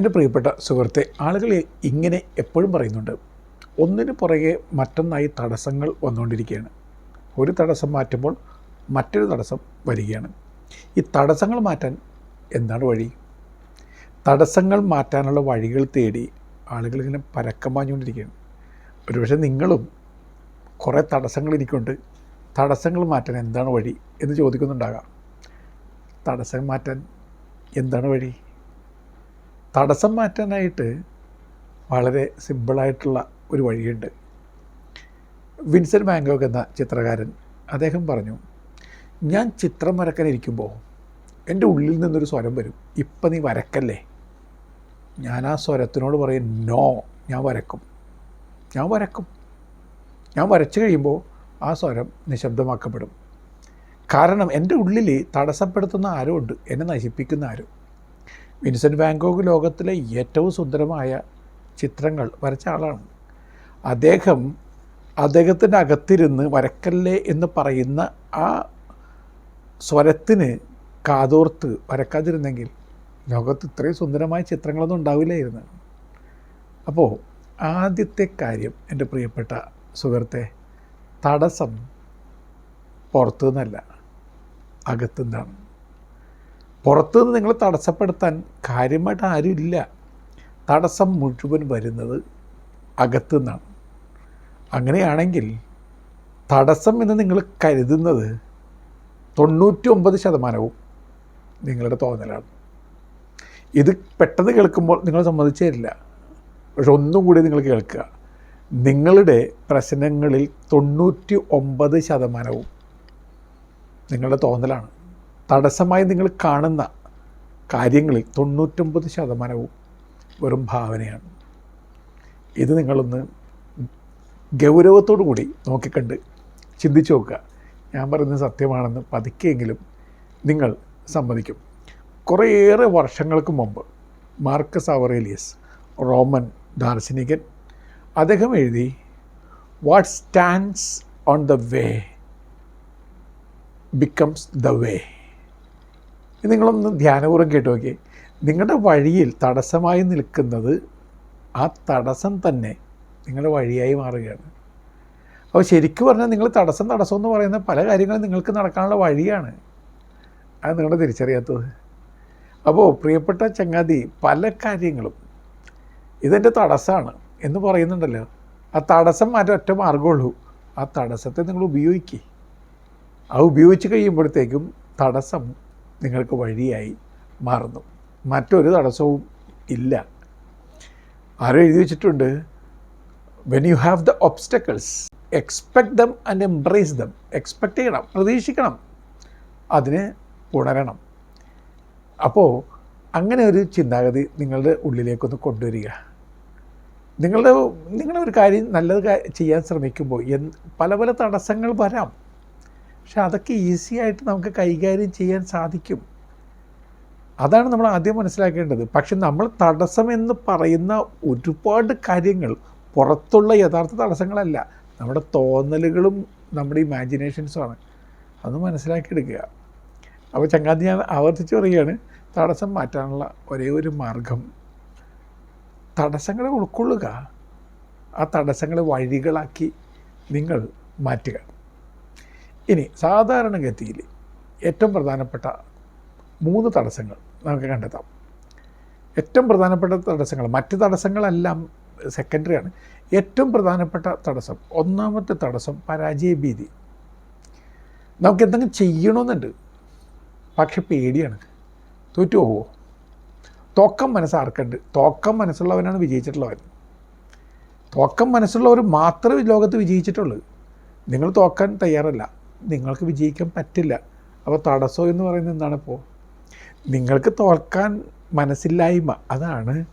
എന്റെ പ്രിയപ്പെട്ട സുഹൃത്തെ ആളുകൾ ഇങ്ങനെ എപ്പോഴും പറയുന്നുണ്ട് ഒന്നിന് പുറകെ മറ്റൊന്നായി തടസ്സങ്ങൾ വന്നുകൊണ്ടിരിക്കുകയാണ്. ഒരു തടസ്സം മാറ്റുമ്പോൾ മറ്റൊരു തടസ്സം വരികയാണ്. ഈ തടസ്സങ്ങൾ മാറ്റാൻ എന്താണ് വഴി? തടസ്സങ്ങൾ മാറ്റാനുള്ള വഴികൾ തേടി ആളുകൾ ഇങ്ങനെ പരക്കം പാഞ്ഞുകൊണ്ടിരിക്കുകയാണ്. ഒരുപക്ഷെ നിങ്ങളും കുറേ തടസ്സങ്ങൾ എനിക്കുണ്ട്. തടസ്സങ്ങൾ മാറ്റാൻ എന്താണ് വഴി എന്ന് ചോദിക്കുന്നുണ്ടാകാം. തടസ്സം മാറ്റാൻ എന്താണ് വഴി? തടസ്സം മാറ്റാനായിട്ട് വളരെ സിമ്പിളായിട്ടുള്ള ഒരു വഴിയുണ്ട്. വിൻസെന്റ് മാങ്കോക്ക് എന്ന ചിത്രകാരൻ അദ്ദേഹം പറഞ്ഞു ഞാൻ ചിത്രം വരക്കാൻ ഇരിക്കുമ്പോൾ എന്റെ ഉള്ളിൽ നിന്നൊരു സ്വരം വരും. ഇപ്പം നീ വരക്കല്ലേ? ഞാൻ ആ സ്വരത്തിനോട് പറയും നോ ഞാൻ വരക്കും. ഞാൻ വരക്കും. ഞാൻ വരച്ചു കഴിയുമ്പോൾ ആ സ്വരം നിശബ്ദമാക്കപ്പെടും. കാരണം എന്റെ ഉള്ളിൽ തടസ്സപ്പെടുത്തുന്ന ആരോ ഉണ്ട് എന്നെ നശിപ്പിക്കുന്ന ആരോ. വിൻസെന്റ് വാങ്കോഗ് ലോകത്തിലെ ഏറ്റവും സുന്ദരമായ ചിത്രങ്ങൾ വരച്ച ആളാണ്. അദ്ദേഹം അദ്ദേഹത്തിന്റെ അകത്തിരുന്ന് വരക്കല്ലേ എന്ന് പറയുന്ന ആ സ്വരത്തിന് കാതോർത്ത് വരക്കാതിരുന്നെങ്കിൽ ലോകത്ത് ഇത്രയും സുന്ദരമായ ചിത്രങ്ങളൊന്നും ഉണ്ടാവില്ലായിരുന്നു. അപ്പോൾ ആദ്യത്തെ കാര്യം എന്റെ പ്രിയപ്പെട്ട സുഹൃത്തെ തടസ്സം പുറത്തു നിന്നല്ല അകത്തുനിന്നാണ്. പുറത്തുനിന്ന് നിങ്ങൾ തടസ്സപ്പെടുത്താൻ കാര്യമായിട്ട് ആരുമില്ല. തടസ്സം മുഴുവൻ വരുന്നത് അകത്തു നിന്നാണ് അങ്ങനെയാണെങ്കിൽ തടസ്സം എന്ന് നിങ്ങൾ കരുതുന്നത് തൊണ്ണൂറ്റി ഒമ്പത് ശതമാനവും നിങ്ങളുടെ തോന്നലാണ്. ഇത് പെട്ടെന്ന് കേൾക്കുമ്പോൾ നിങ്ങൾ സമ്മതിച്ചു തരില്ല. പക്ഷെ ഒന്നും കൂടി നിങ്ങൾ കേൾക്കുക. നിങ്ങളുടെ പ്രശ്നങ്ങളിൽ തൊണ്ണൂറ്റി ഒമ്പത് ശതമാനവും നിങ്ങളുടെ തോന്നലാണ്. തടസ്സമായി നിങ്ങൾ കാണുന്ന കാര്യങ്ങളിൽ തൊണ്ണൂറ്റൊമ്പത് ശതമാനവും വെറും ഭാവനയാണ്. ഇത് നിങ്ങളൊന്ന് ഗൗരവത്തോടു കൂടി നോക്കിക്കണ്ട് ചിന്തിച്ചു നോക്കുക. ഞാൻ പറയുന്നത് സത്യമാണെന്ന് പതുക്കെയെങ്കിലും നിങ്ങൾ സമ്മതിക്കും. കുറേയേറെ വർഷങ്ങൾക്ക് മുമ്പ് മാർക്കസ് അവറേലിയസ് റോമൻ ദാർശനികൻ അദ്ദേഹം എഴുതി what stands on the way becomes the way ഇത് നിങ്ങളൊന്ന് ധ്യാനപൂർവം കേട്ട് നോക്കി നിങ്ങളുടെ വഴിയിൽ തടസ്സമായി നിൽക്കുന്നത് ആ തടസ്സം തന്നെ നിങ്ങളുടെ വഴിയായി മാറുകയാണ്. അപ്പോൾ ശരിക്കും പറഞ്ഞാൽ നിങ്ങൾ തടസ്സം തടസ്സം എന്ന് പറയുന്ന പല കാര്യങ്ങളും നിങ്ങൾക്ക് നടക്കാനുള്ള വഴിയാണ്. അത് നിങ്ങൾ തിരിച്ചറിയാത്തത്. അപ്പോൾ പ്രിയപ്പെട്ട ചങ്ങാതി പല കാര്യങ്ങളും ഇതെന്റെ തടസ്സമാണ് എന്ന് പറയുന്നുണ്ടല്ലോ. ആ തടസ്സം മാറ്റാൻ ഒറ്റ മാർഗമുള്ളൂ ആ തടസ്സത്തെ നിങ്ങൾ ഉപയോഗിക്കുക ആ ഉപയോഗിച്ച് കഴിയുമ്പോഴത്തേക്കും തടസ്സം നിങ്ങൾക്ക് വഴിയായി മാറുന്നു. മറ്റൊരു തടസ്സവും ഇല്ല. ആരും എഴുതി വെച്ചിട്ടുണ്ട് when you have the obstacles expect them and embrace them expect ചെയ്യണം പ്രതീക്ഷിക്കണം അതിന് ഉണരണം. അപ്പോൾ അങ്ങനെ ഒരു ചിന്താഗതി നിങ്ങളുടെ ഉള്ളിലേക്കൊന്ന് കൊണ്ടുവരിക. നിങ്ങളുടെ ഒരു കാര്യം നല്ലത് ചെയ്യാൻ ശ്രമിക്കുമ്പോൾ പല പല തടസ്സങ്ങൾ വരാം. പക്ഷെ അതൊക്കെ ഈസി ആയിട്ട് നമുക്ക് കൈകാര്യം ചെയ്യാൻ സാധിക്കും. അതാണ് നമ്മൾ ആദ്യം മനസ്സിലാക്കേണ്ടത്. പക്ഷെ നമ്മൾ തടസ്സമെന്ന് പറയുന്ന ഒരുപാട് കാര്യങ്ങൾ പുറത്തുള്ള യഥാർത്ഥ തടസ്സങ്ങളല്ല. നമ്മുടെ തോന്നലുകളും നമ്മുടെ ഇമാജിനേഷൻസുമാണ് അത് മനസ്സിലാക്കിയെടുക്കുക. അപ്പോൾ ചങ്ങാതി ഞാൻ ആവർത്തിച്ച് പറയുകയാണ് തടസ്സം മാറ്റാനുള്ള ഒരേ ഒരു മാർഗം. തടസ്സങ്ങളെ ഉൾക്കൊള്ളുക. ആ തടസ്സങ്ങളെ വഴികളാക്കി നിങ്ങൾ മാറ്റുക. ഇനി സാധാരണഗതിയിൽ ഏറ്റവും പ്രധാനപ്പെട്ട മൂന്ന് തടസ്സങ്ങൾ നമുക്ക് കണ്ടെത്താം. ഏറ്റവും പ്രധാനപ്പെട്ട തടസ്സങ്ങൾ മറ്റ് തടസ്സങ്ങളെല്ലാം സെക്കൻഡറി ആണ്. ഏറ്റവും പ്രധാനപ്പെട്ട തടസ്സം ഒന്നാമത്തെ തടസ്സം പരാജയ ഭീതി നമുക്ക് എന്തെങ്കിലും ചെയ്യണമെന്നുണ്ട് പക്ഷെ പേടിയാണ്. തോറ്റു പോവോ? തോക്കം മനസ്സാർക്കുണ്ട്. തോക്കം മനസ്സുള്ളവനാണ് വിജയിച്ചിട്ടുള്ളവൻ. തോക്കം മനസ്സുള്ളവർ മാത്രമേ ലോകത്ത് വിജയിച്ചിട്ടുള്ളൂ. നിങ്ങൾ തോക്കാൻ തയ്യാറല്ല. നിങ്ങൾക്ക് വിജയിക്കാൻ പറ്റില്ല. അപ്പോൾ തടസ്സം എന്ന് പറയുന്നത് എന്താണ് ഇപ്പോൾ നിങ്ങൾക്ക് തോൽക്കാൻ മനസ്സില്ലായ്മ അതാണ്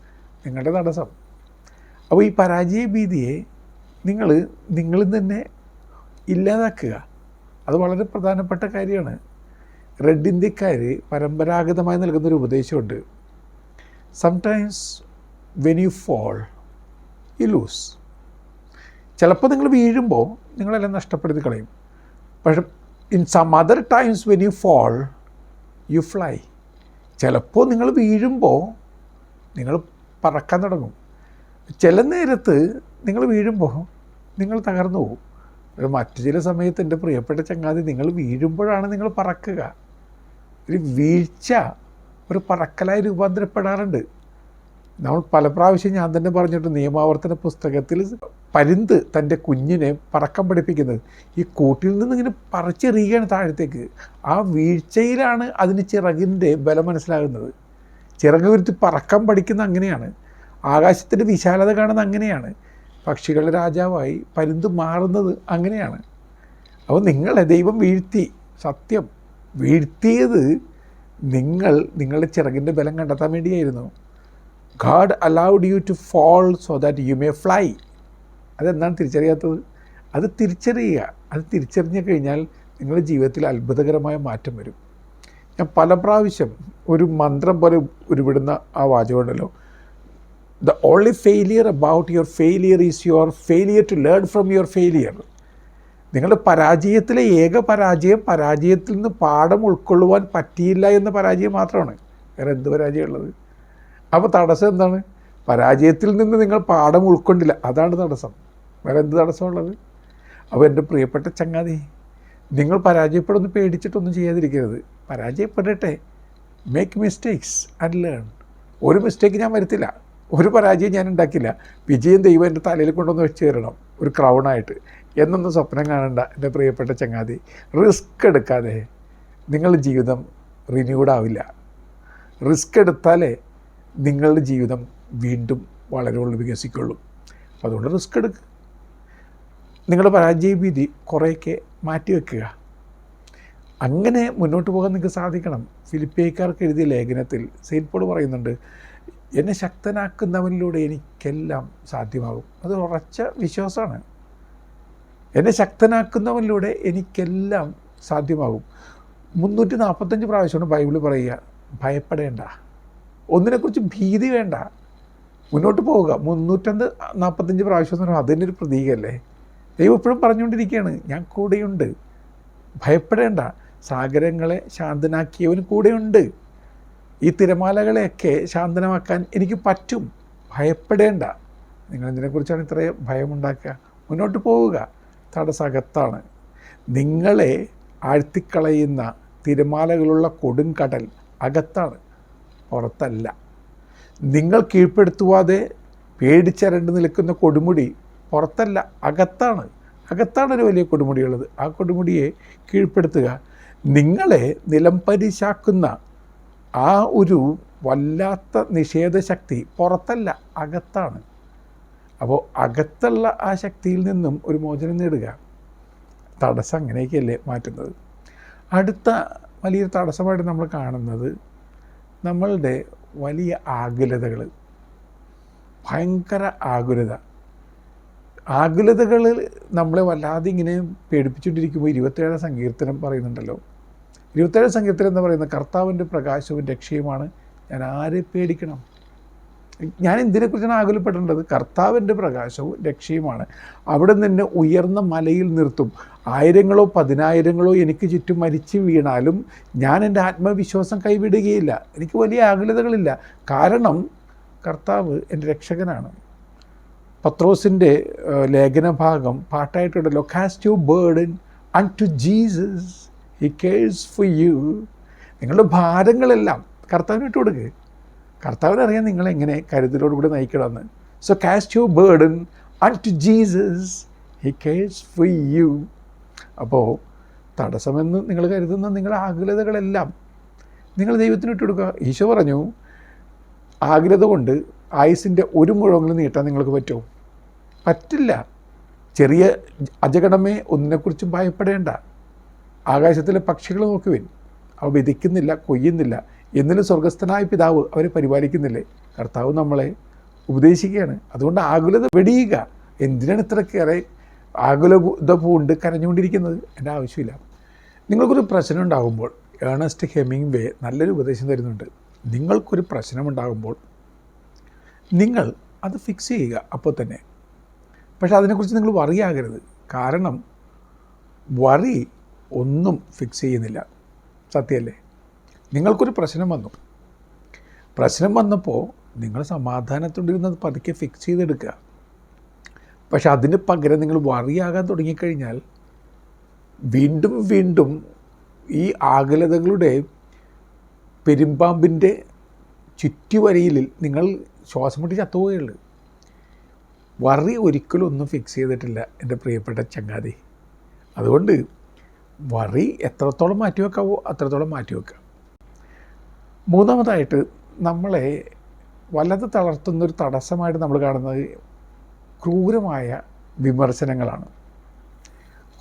നിങ്ങളുടെ തടസ്സം. അപ്പോൾ ഈ പരാജയ ഭീതിയെ നിങ്ങൾ നിങ്ങളിൽ തന്നെ ഇല്ലാതാക്കുക. അത് വളരെ പ്രധാനപ്പെട്ട കാര്യമാണ്. റെഡ് ഇന്ത്യക്കാർ പരമ്പരാഗതമായി നൽകുന്നൊരു ഉപദേശമുണ്ട്. Sometimes when you fall you lose ചിലപ്പോൾ നിങ്ങൾ വീഴുമ്പോൾ നിങ്ങളെല്ലാം നഷ്ടപ്പെടുത്തി കളയും. പക്ഷെ in some other times when you fall you fly ചിലപ്പോൾ നിങ്ങൾ വീഴുമ്പോൾ നിങ്ങൾ പറക്കാൻ തുടങ്ങും. ചില നേരത്ത് നിങ്ങൾ വീഴുമ്പോൾ നിങ്ങൾ തകർന്നു പോകും. മറ്റു ചില സമയത്ത് എന്റെ പ്രിയപ്പെട്ട ചങ്ങാതി നിങ്ങൾ വീഴുമ്പോഴാണ് നിങ്ങൾ പറക്കുക. ഒരു വീഴ്ച ഒരു പറക്കലായി രൂപാന്തരപ്പെടാറുണ്ട്. നമ്മൾ പല പ്രാവശ്യം ഞാൻ തന്നെ പറഞ്ഞിട്ട് നിയമാവർത്തന പുസ്തകത്തിൽ പരുന്ത് തന്റെ കുഞ്ഞിനെ പറക്കം പഠിപ്പിക്കുന്നത്. ഈ കൂട്ടിൽ നിന്ന് ഇങ്ങനെ പറിച്ചെറിയുകയാണ് താഴത്തേക്ക്. ആ വീഴ്ചയിലാണ് അതിന് ചിറകിന്റെ ബലം മനസ്സിലാകുന്നത്. ചിറക് വിരുത്തി പറക്കം പഠിക്കുന്ന അങ്ങനെയാണ്. ആകാശത്തിന്റെ വിശാലത കാണുന്നത് അങ്ങനെയാണ്. പക്ഷികളുടെ രാജാവായി പരുന്ത് മാറുന്നത് അങ്ങനെയാണ്. അപ്പോൾ നിങ്ങളെ ദൈവം വീഴ്ത്തി. സത്യം. വീഴ്ത്തിയത് നിങ്ങൾ നിങ്ങളുടെ ചിറകിന്റെ ബലം കണ്ടെത്താൻ വേണ്ടിയായിരുന്നു. God allowed you to fall so that you may fly അതെന്താണ് തിരിച്ചറിയാത്തത്? അത് തിരിച്ചറിയുക. അത് തിരിച്ചറിഞ്ഞു കഴിഞ്ഞാൽ നിങ്ങളുടെ ജീവിതത്തിൽ അത്ഭുതകരമായ മാറ്റം വരും. ഞാൻ പല പ്രാവശ്യം ഒരു മന്ത്രം പോലെ ഉരുവിടുന്ന ആ വാചകമുണ്ടല്ലോ the only failure about your failure is your failure to learn from your failure നിങ്ങളുടെ പരാജയത്തിലെ ഏക പരാജയം പരാജയത്തിൽ നിന്ന് പാഠം ഉൾക്കൊള്ളുവാൻ പറ്റിയില്ല എന്ന പരാജയം മാത്രമാണ്. വേറെ എന്ത് പരാജയമുള്ളത്? അപ്പോൾ തടസ്സം എന്താണ്? പരാജയത്തിൽ നിന്ന് നിങ്ങൾ പാഠം ഉൾക്കൊണ്ടില്ല. അതാണ് തടസ്സം. വേറെ എന്ത് തടസ്സമുള്ളത് അപ്പോൾ എന്റെ പ്രിയപ്പെട്ട ചങ്ങാതി നിങ്ങൾ പരാജയപ്പെടുന്ന പേടിച്ചിട്ടൊന്നും ചെയ്യാതിരിക്കരുത്. പരാജയപ്പെടട്ടെ. മേക്ക് മിസ്റ്റേക്സ് ആൻഡ് ലേൺ ഒരു മിസ്റ്റേക്ക് ഞാൻ വരുത്തില്ല. ഒരു പരാജയം ഞാൻ ഉണ്ടാക്കില്ല. വിജയം ദൈവം എന്റെ തലയിൽ കൊണ്ടൊന്ന് വെച്ച് തരണം. ഒരു ക്രൗണായിട്ട് എന്നൊന്നും സ്വപ്നം കാണണ്ട എന്റെ പ്രിയപ്പെട്ട ചങ്ങാതി. റിസ്ക് എടുക്കാതെ നിങ്ങളുടെ ജീവിതം റിന്യൂഡ് ആവില്ല. റിസ്ക് എടുത്താലേ നിങ്ങളുടെ ജീവിതം വീണ്ടും വളരെ വികസിക്കുള്ളൂ. അപ്പോൾ അതുകൊണ്ട് റിസ്ക് എടുക്കുക നിങ്ങളുടെ പരാജയ ഭീതി കുറേയൊക്കെ മാറ്റിവെക്കുക അങ്ങനെ മുന്നോട്ട് പോകാൻ നിങ്ങൾക്ക് സാധിക്കണം. ഫിലിപ്പേക്കാർക്ക് എഴുതിയ ലേഖനത്തിൽ സെയിന്റ് പോൾ പറയുന്നുണ്ട് എന്നെ ശക്തനാക്കുന്നവനിലൂടെ എനിക്കെല്ലാം സാധ്യമാകും. അത് ഉറച്ച വിശ്വാസമാണ്. എന്നെ ശക്തനാക്കുന്നവനിലൂടെ എനിക്കെല്ലാം സാധ്യമാകും. മുന്നൂറ്റി നാൽപ്പത്തഞ്ച് പ്രാവശ്യമാണ് ബൈബിൾ പറയുക ഭയപ്പെടേണ്ട. ഒന്നിനെക്കുറിച്ച് ഭീതി വേണ്ട. മുന്നോട്ട് പോവുക. മുന്നൂറ്റമ്പത് നാൽപ്പത്തഞ്ച് പ്രാവശ്യം എന്ന് പറയുമ്പോൾ അതിന്റെ ഒരു പ്രതീകമല്ലേ? ദൈവം എപ്പോഴും പറഞ്ഞുകൊണ്ടിരിക്കുകയാണ് ഞാൻ കൂടെയുണ്ട്. ഭയപ്പെടേണ്ട. സാഗരങ്ങളെ ശാന്തനാക്കിയവൻ കൂടെയുണ്ട്. ഈ തിരമാലകളെയൊക്കെ ശാന്തനമാക്കാൻ എനിക്ക് പറ്റും. ഭയപ്പെടേണ്ട. നിങ്ങൾ ഇതിനെക്കുറിച്ചാണ് ഇത്രയും ഭയമുണ്ടാക്കുക? മുന്നോട്ട് പോവുക. തടസ്സകത്താണ്. നിങ്ങളെ ആഴ്ത്തിക്കളയുന്ന തിരമാലകളുള്ള കൊടുങ്കടൽ അകത്താണ്. പുറത്തല്ല. നിങ്ങൾ കീഴ്പ്പെടുത്തുവാതെ പേടിച്ചരണ്ട് നിൽക്കുന്ന കൊടുമുടി പുറത്തല്ല അകത്താണ്. അകത്താണ് ഒരു വലിയ കൊടുമുടിയുള്ളത്. ആ കൊടുമുടിയെ കീഴ്പ്പെടുത്തുക. നിങ്ങളെ നിലംപരിശാക്കുന്ന ആ ഒരു വല്ലാത്ത നിഷേധശക്തി പുറത്തല്ല അകത്താണ്. അപ്പോൾ അകത്തുള്ള ആ ശക്തിയിൽ നിന്നും ഒരു മോചനം നേടുക. തടസ്സം അങ്ങനെയൊക്കെയല്ലേ മാറ്റുന്നത്. അടുത്ത വലിയൊരു തടസ്സമായിട്ട് നമ്മൾ കാണുന്നത് നമ്മളുടെ വലിയ ആകുലതകൾ ഭയങ്കര ആകുലത. ആകുലതകൾ നമ്മളെ വല്ലാതെ ഇങ്ങനെ പേടിപ്പിച്ചുകൊണ്ടിരിക്കുമ്പോൾ ഇരുപത്തേഴാം സങ്കീർത്തനം പറയുന്നുണ്ടല്ലോ. ഇരുപത്തേഴാം സങ്കീർത്തനം എന്ന് പറയുന്ന കർത്താവിന്റെ പ്രകാശവും രക്ഷയുമാണ്. ഞാൻ ആരെ പേടിക്കണം? ഞാൻ എന്തിനെക്കുറിച്ചാണ് ആകുലപ്പെടേണ്ടത്? കർത്താവിന്റെ പ്രകാശവും രക്ഷയുമാണ്. അവിടെ നിന്ന് ഉയർന്ന മലയിൽ നിർത്തും. ആയിരങ്ങളോ പതിനായിരങ്ങളോ എനിക്ക് ചുറ്റും മരിച്ചു വീണാലും ഞാൻ എന്റെ ആത്മവിശ്വാസം കൈവിടുകയില്ല. എനിക്ക് വലിയ ആകുലതകളില്ല. കാരണം കർത്താവ് എന്റെ രക്ഷകനാണ്. പത്രോസിന്റെ ലേഖനഭാഗം പാട്ടായിട്ടുണ്ടല്ലോ cast you burden unto Jesus he cares for you നിങ്ങളുടെ ഭാരങ്ങളെല്ലാം കർത്താവിനിട്ട് കൊടുക്കുക കർത്താവിനറിയാം നിങ്ങളെങ്ങനെ കരുതലോടുകൂടി നയിക്കണമെന്ന്. So cast you burden unto Jesus he cares for you അപ്പോൾ തടസ്സമെന്ന് നിങ്ങൾ കരുതുന്ന നിങ്ങളുടെ ആകുലതകളെല്ലാം നിങ്ങൾ ദൈവത്തിന് ഇട്ട് കൊടുക്കുക ഈശോ പറഞ്ഞു ആകുലത കൊണ്ട് ആയുസിന്റെ ഒരു മുഴമെങ്കിലും നീട്ടാൻ നിങ്ങൾക്ക് പറ്റുമോ? പറ്റില്ല. ചെറിയ അജഗണമേ ഒന്നിനെക്കുറിച്ചും ഭയപ്പെടേണ്ട. ആകാശത്തിലെ പക്ഷികൾ നോക്കുവിൻ. അവ വിതയ്ക്കുന്നില്ല കൊയ്യുന്നില്ല. എന്നിലും സ്വർഗസ്ഥനായ പിതാവ് അവരെ പരിപാലിക്കുന്നില്ലേ? കർത്താവ് നമ്മളെ ഉപദേശിക്കുകയാണ്. അതുകൊണ്ട് ആകുലത വെടിയുക. എന്തിനാണ് ഇത്രക്കേറെ ആകുലത പൂണ്ട് കരഞ്ഞുകൊണ്ടിരിക്കുന്നത്? എന്റെ ആവശ്യമില്ല. നിങ്ങൾക്കൊരു പ്രശ്നം ഉണ്ടാകുമ്പോൾ ഏണസ്റ്റ് ഹെമിങ് വേ നല്ലൊരു ഉപദേശം തരുന്നുണ്ട്. നിങ്ങൾക്കൊരു പ്രശ്നമുണ്ടാകുമ്പോൾ നിങ്ങൾ അത് ഫിക്സ് ചെയ്യുക അപ്പോൾ തന്നെ. പക്ഷേ അതിനെക്കുറിച്ച് നിങ്ങൾ വറിയാകരുത്. കാരണം വറി ഒന്നും ഫിക്സ് ചെയ്യുന്നില്ല. സത്യമല്ലേ? നിങ്ങൾക്കൊരു പ്രശ്നം വന്നു. പ്രശ്നം വന്നപ്പോൾ നിങ്ങൾ സമാധാനത്തോണ്ടിരുന്നത് പതുക്കെ ഫിക്സ് ചെയ്തെടുക്കുക. പക്ഷെ അതിന് പകരം നിങ്ങൾ വറിയാകാൻ തുടങ്ങിക്കഴിഞ്ഞാൽ വീണ്ടും വീണ്ടും ഈ ആകുലതകളുടെ പെരുമ്പാമ്പിന്റെ ചുറ്റുവരയിൽ നിങ്ങൾ ശ്വാസം മുട്ടി ചത്തുപോയുള്ളൂ വറി ഒരിക്കലും ഒന്നും ഫിക്സ് ചെയ്തിട്ടില്ല എന്റെ പ്രിയപ്പെട്ട ചങ്ങാതി. അതുകൊണ്ട് വറി എത്രത്തോളം മാറ്റി വെക്കാവോ അത്രത്തോളം മാറ്റി വെക്കുക മൂന്നാമതായിട്ട് നമ്മളെ വല്ലത് തളർത്തുന്നൊരു തടസ്സമായിട്ട് നമ്മൾ കാണുന്നത് ക്രൂരമായ വിമർശനങ്ങളാണ്.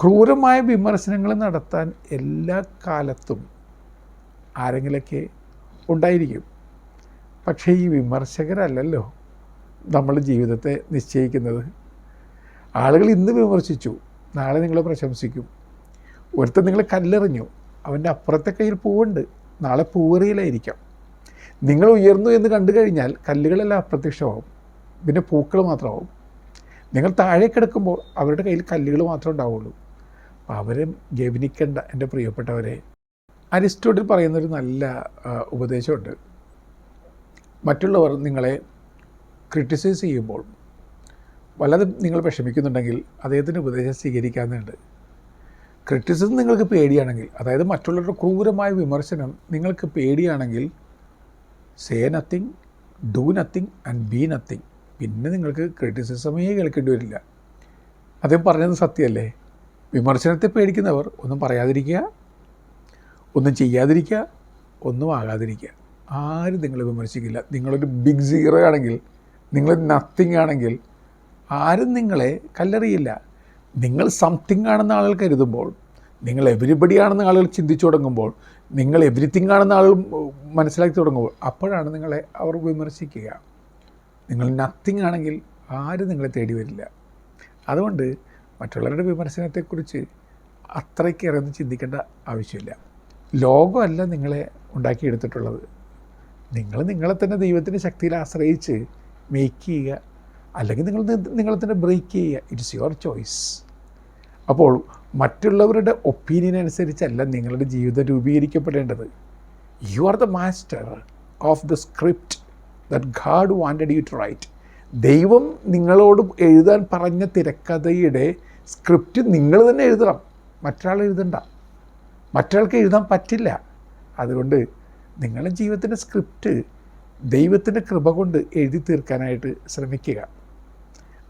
ക്രൂരമായ വിമർശനങ്ങൾ നടത്താൻ എല്ലാ കാലത്തും ആരെങ്കിലൊക്കെ ഉണ്ടായിരിക്കും. പക്ഷേ ഈ വിമർശകരല്ലല്ലോ നമ്മൾ ജീവിതത്തെ നിശ്ചയിക്കുന്നത്. ആളുകൾ ഇന്ന് വിമർശിച്ചു നാളെ നിങ്ങളെ പ്രശംസിക്കും. ഒരുത്തൻ നിങ്ങളെ കല്ലെറിഞ്ഞു അവന്റെ അപ്പുറത്തെ കയ്യിൽ പൂവുണ്ട്. നാളെ പൂവറിയിലായിരിക്കാം. നിങ്ങൾ ഉയർന്നു എന്ന് കണ്ടു കഴിഞ്ഞാൽ കല്ലുകളെല്ലാം അപ്രത്യക്ഷമാവും. പിന്നെ പൂക്കൾ മാത്രമാവും. നിങ്ങൾ താഴെ കിടക്കുമ്പോൾ അവരുടെ കയ്യിൽ കല്ലുകൾ മാത്രമേ ഉണ്ടാവുള്ളൂ. അവരെ ഗവനിക്കേണ്ട എന്റെ പ്രിയപ്പെട്ടവരെ. അരിസ്റ്റോട്ടിൽ പറയുന്നൊരു നല്ല ഉപദേശമുണ്ട്. മറ്റുള്ളവർ നിങ്ങളെ ക്രിട്ടിസൈസ് ചെയ്യുമ്പോൾ വല്ലതും നിങ്ങൾ വിഷമിക്കുന്നുണ്ടെങ്കിൽ അദ്ദേഹത്തിന്റെ ഉപദേശം സ്വീകരിക്കാവുന്നുണ്ട് ക്രിറ്റിസിസം നിങ്ങൾക്ക് പേടിയാണെങ്കിൽ അതായത് മറ്റുള്ളവരുടെ ക്രൂരമായ വിമർശനം നിങ്ങൾക്ക് പേടിയാണെങ്കിൽ say nothing do nothing and be nothing പിന്നെ നിങ്ങൾക്ക് ക്രിറ്റിസിസമേ കേൾക്കേണ്ടി വരില്ല. അദ്ദേഹം പറഞ്ഞത് സത്യമല്ലേ? വിമർശനത്തെ പേടിക്കുന്നവർ ഒന്നും പറയാതിരിക്കുക ഒന്നും ചെയ്യാതിരിക്കുക ഒന്നും ആകാതിരിക്കുക. ആരും നിങ്ങളെ വിമർശിക്കില്ല. നിങ്ങളൊരു ബിഗ് സീറോ ആണെങ്കിൽ നിങ്ങൾ നത്തിങ് ആണെങ്കിൽ ആരും നിങ്ങളെ കല്ലെറിയില്ല. നിങ്ങൾ സംതിങ് ആണെന്ന് ആളുകൾ കരുതുമ്പോൾ നിങ്ങൾ എവരിബഡി ആണെന്ന് ആളുകൾ ചിന്തിച്ചു തുടങ്ങുമ്പോൾ നിങ്ങൾ എവരിത്തിങ് ആണെന്ന് ആളുകൾ മനസ്സിലാക്കി തുടങ്ങുമ്പോൾ അപ്പോഴാണ് നിങ്ങളെ അവർ വിമർശിക്കുക. നിങ്ങൾ നത്തിങ് ആണെങ്കിൽ ആരും നിങ്ങളെ തേടി വരില്ല. അതുകൊണ്ട് മറ്റുള്ളവരുടെ വിമർശനത്തെക്കുറിച്ച് അത്രയ്ക്കേറെ ഒന്നും ചിന്തിക്കേണ്ട ആവശ്യമില്ല. ലോകമല്ല നിങ്ങളെ ഉണ്ടാക്കിയെടുത്തിട്ടുള്ളത്. നിങ്ങൾ നിങ്ങളെ തന്നെ ദൈവത്തിന്റെ ശക്തിയിൽ ആശ്രയിച്ച് മേക്ക് ചെയ്യുക. അല്ലെങ്കിൽ നിങ്ങൾ നിങ്ങളെ തന്നെ ബ്രേക്ക് ചെയ്യുക. ഇറ്റ്സ് യുവർ ചോയ്സ് അപ്പോൾ മറ്റുള്ളവരുടെ ഒപ്പീനിയൻ അനുസരിച്ചല്ല നിങ്ങളുടെ ജീവിതം രൂപീകരിക്കപ്പെടേണ്ടത്. You are the master of the script that God wanted you to write ദൈവം നിങ്ങളോട് എഴുതാൻ പറഞ്ഞ തിരക്കഥയുടെ സ്ക്രിപ്റ്റ് നിങ്ങൾ തന്നെ എഴുതണം. മറ്റൊരാൾ എഴുതണ്ട. മറ്റൊരാൾക്ക് എഴുതാൻ പറ്റില്ല. അതുകൊണ്ട് നിങ്ങളുടെ ജീവിതത്തിന്റെ സ്ക്രിപ്റ്റ് ദൈവത്തിന്റെ കൃപ കൊണ്ട് എഴുതി തീർക്കാനായിട്ട് ശ്രമിക്കുക.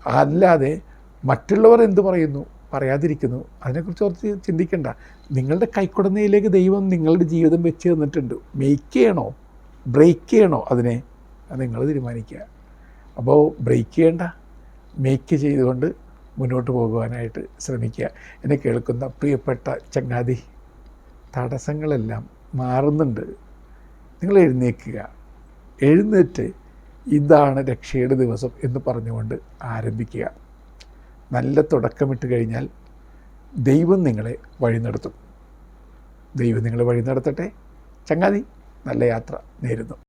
അല്ലാതെ മറ്റുള്ളവർ എന്തു പറയുന്നു? പറയാതിരിക്കുന്നു. അതിനെക്കുറിച്ച് ഓർത്ത് ചിന്തിക്കേണ്ട. നിങ്ങളുടെ കൈക്കുടനയിലേക്ക് ദൈവം നിങ്ങളുടെ ജീവിതം വെച്ച് തന്നിട്ടുണ്ട്. മേക്ക് ചെയ്യണോ? ബ്രേക്ക് ചെയ്യണോ അതിനെ? അത് നിങ്ങൾ തീരുമാനിക്കുക. അപ്പോൾ ബ്രേക്ക് ചെയ്യേണ്ട. മേക്ക് ചെയ്തുകൊണ്ട് മുന്നോട്ട് പോകുവാനായിട്ട് ശ്രമിക്കുക. എന്നെ കേൾക്കുന്ന പ്രിയപ്പെട്ട ചങ്ങാതി തടസ്സങ്ങളെല്ലാം മാറുന്നുണ്ട്. നിങ്ങൾ എഴുന്നേൽക്കുക. എഴുന്നേറ്റ് ഇതാണ് രക്ഷയുടെ ദിവസം എന്ന് പറഞ്ഞുകൊണ്ട് ആരംഭിക്കുക. നല്ല തുടക്കമിട്ട് കഴിഞ്ഞാൽ ദൈവം നിങ്ങളെ വഴി നടത്തും. ദൈവം നിങ്ങളെ വഴി നടത്തട്ടെ. ചങ്ങാതി നല്ല യാത്ര നേരുന്നു.